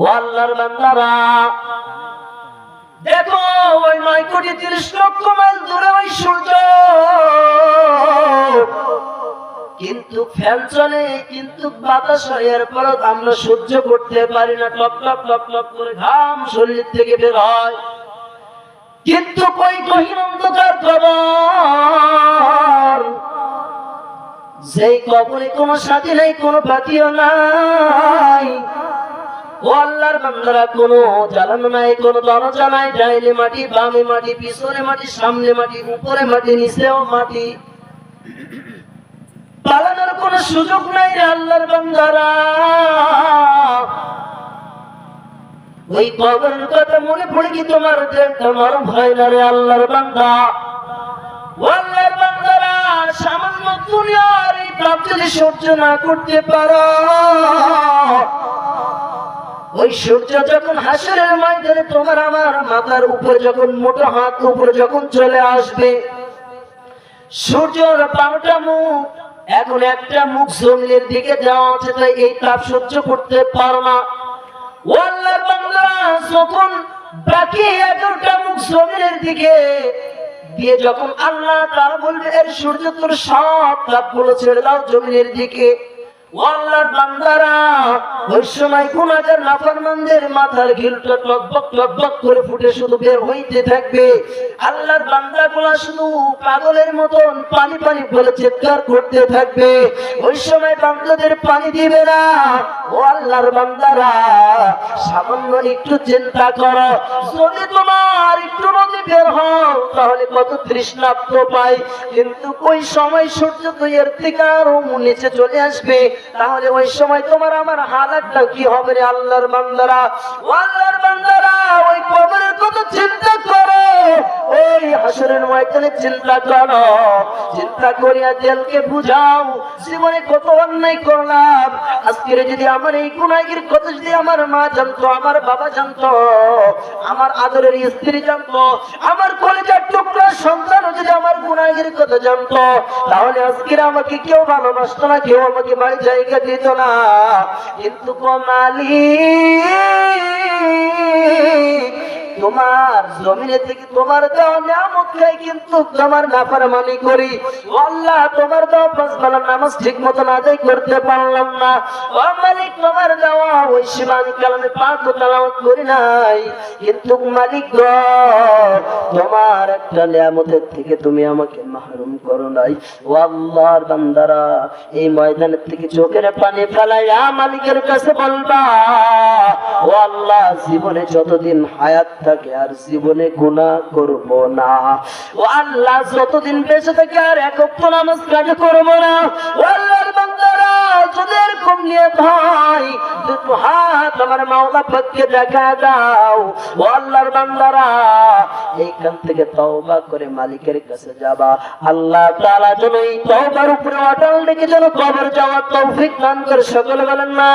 ও আল্লাহর দেখো, ওই নয় কোটি তিরিশ লক্ষ মাইল দূরে ওই সূর্য। কিন্তু ফ্যান চলে, কিন্তু বাতাস হয় এরপর আমরা সহ্য করতে পারি না। টপ টপ টপ টপ করে ঘাম শরীর থেকে বের হয়। কিন্তু কই গহীন অন্ধকার কবর যেই কবরে কোনো সাথী নাই, কোনো পাতিও নাই। আল্লাহর বান্দারা, কোনো জ্বালানো নাই, কোনো দরজা নাই, ডাইনে মাটি, বামে মাটি, পিছনে মাটি, সামনে মাটি, উপরে মাটি, নিচেও মাটি। পালানোর সুযোগ নাই রে আল্লাহর বান্দারা। ওই কবরের কথা মনে পড়ে কি তোমার তোমার ভয় না রে আল্লাহর বান্দা? ও আল্লাহর বান্দারা, সামান্য দুনিয়ার এই যদি সহ্য না করতে পারো ওই সূর্য যখন হাসরের ময়দানে তোমার আমার মাথার উপরে যখন মোটা হাত উপরে যখন চলে আসবে, সূর্যর বারোটা মুখ, এখন একটা মুখ জমিনের দিকে দেওয়া আছে, তাই এই তাপ সহ্য করতে পারো না। ও আল্লাহর বান্দা যখন বাকি এগারোটা মুখ জমিনের দিকে দিয়ে যখন আল্লাহ তারা বলবে, এর সূর্য তোর সব তাপগুলো ছেড়ে দাও জমিনের দিকে। আল্লাহর বান্দারা, ওই সময় কোন হাজার নাফরমানদের মাথার ঘিলটা টকবক টকবক করে ফুটে শুধু বের হইতে থাকবে। আল্লাহর বান্দাগুলা শুধু পাগলের মতন পানি পানি বলে চিৎকার করতে থাকবে। ওই সময় বান্দাদের পানি দিবে ও আল্লাহর বান্দারা, সামান্য একটু চিন্তা করো। যদি তোমার একটু নদী বের হও, তাহলে কত তৃষ্ণাপ্ত পাই কিন্তু ওই সময় সূর্য তো এর থেকে আরও নিচে চলে আসবে। তাহলে ওই সময় তোমার আমার হালাতটা কি হবে রে আল্লাহর বান্দারা? আল্লাহর বান্দারা, ওই কবরের কথা চিন্তা করো। ওই হাসরের ময়দানে চিন্তা করো। চিন্তা করিয়া জেলকে বুঝাও। জীবনে কত অন্যায় করলাম। আজকের যদি আমার এই গুনাহের কথা যদি আমার মা জানতো, আমার বাবা জানতো, আমার আদরের স্ত্রী জানতো, আমার কলেজের টুকরা সন্তান যদি আমার গুণাগির কথা জানতো, তাহলে আজকে আমাকে কেউ ভালোবাসতো না, কেউ আমাকে বাড়ি জায়গা দিত না। কিন্তু কমালি তোমার জমিনে থেকে তোমার দেওয়া খাই কিন্তু তোমার নাফরমানি করি। আল্লাহ, তোমার দেওয়া পাঁচ বেলা নামাজ ঠিক মতন আদায় করতে পারলাম না। একটা নিয়ামতের থেকে তুমি আমাকে মাহরুম করো নাই। এই ময়দানের থেকে চোখের পানি ফেলাইয়া মালিকের কাছে বলবা, ও আল্লাহ, জীবনে যতদিন হায়াত থাকে আর জীবনে গুনাহ করব না। ও আল্লাহ, যতদিন বেঁচে থাকে আর একক নামাজ কাজ করব না, ও আল্লাহর বান্দারা, যদি এরকম নিয়ে ভাই দুটো হাত আমার মাওলা পাককে দেখা দাও। ও আল্লাহর বান্দারা, এইখান থেকে তওবা করে মালিকের কাছে যাবা। আল্লাহ তাআলা যেন এই তওবার উপরে অটল রেখে যেন কবর যাওয়ার তৌফিক দান করে সকলে বলেন না।